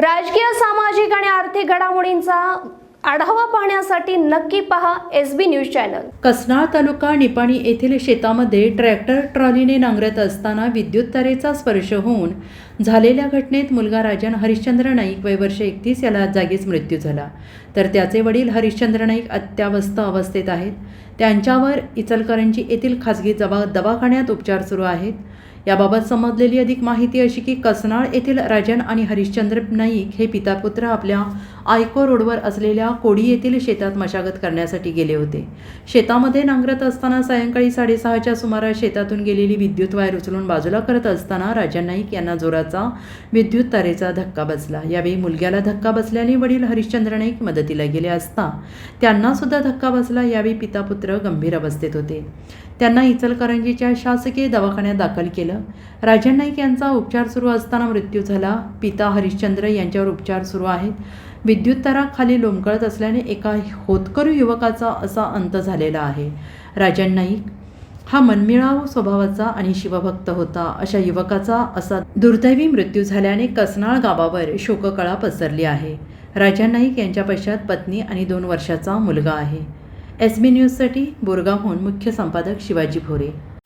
राजकीय सामाजिक आणि आर्थिक घडामोडींचा आढावा पाहण्यासाठी नक्की पहा S B news channel. Kasnal taluka Nipani येथील शेतामध्ये ट्रॅक्टर ट्रॉलीने नांगरत असताना विद्युत तारेचा स्पर्श होऊन झालेल्या घटनेत मुलगा राजन हरिश्चंद्र नाईक वय वर्ष एकतीस याला जागीच मृत्यू झाला. तर त्याचे वडील हरिश्चंद्र नाईक अत्यावस्थ अवस्थेत आहेत. त्यांच्यावर इचलकरंजी येथील खासगी जबा दवाखान्यात उपचार सुरू आहेत. याबाबत समजलेली अधिक माहिती अशी की कसनाळ येथील राजन आणि हरिश्चंद्र नाईक हे पितापुत्र आपल्या आयको रोडवर असलेल्या कोडी येथील शेतात मशागत करण्यासाठी गेले होते. शेतामध्ये नांगरत असताना सायंकाळी साडेसहाच्या सुमारास शेतातून गेलेली विद्युत वायर उचलून बाजूला करत असताना राजन नाईक यांना जोराचा विद्युत तारेचा धक्का बसला. यावेळी मुलग्याला धक्का बसल्याने वडील हरिश्चंद्र नाईक मदतीला गेले असता त्यांना सुद्धा धक्का बसला. यावेळी पितापुत्र गंभीर अवस्थेत होते. त्यांना इचलकरंजीच्या शासकीय दवाखान्यात दाखल केलं. राजन नाईक यांचा उपचार सुरू असताना मृत्यू झाला. पिता हरिश्चंद्र यांच्यावर उपचार सुरू आहेत. विद्युत तारा खाली लोंबकळत असल्याने एका होतकरू युवकाचा असा अंत झालेला आहे. राजन नाईक हा मनमिळाव स्वभावाचा आणि शिवभक्त होता. अशा युवकाचा असा दुर्दैवी मृत्यू झाल्याने कसनाळ गावावर शोककळा पसरली आहे. राजन नाईक यांच्या पश्चात पत्नी आणि दोन वर्षाचा मुलगा आहे. एस बी न्यूजसाठी बोरगावहून मुख्य संपादक शिवाजी भोरे.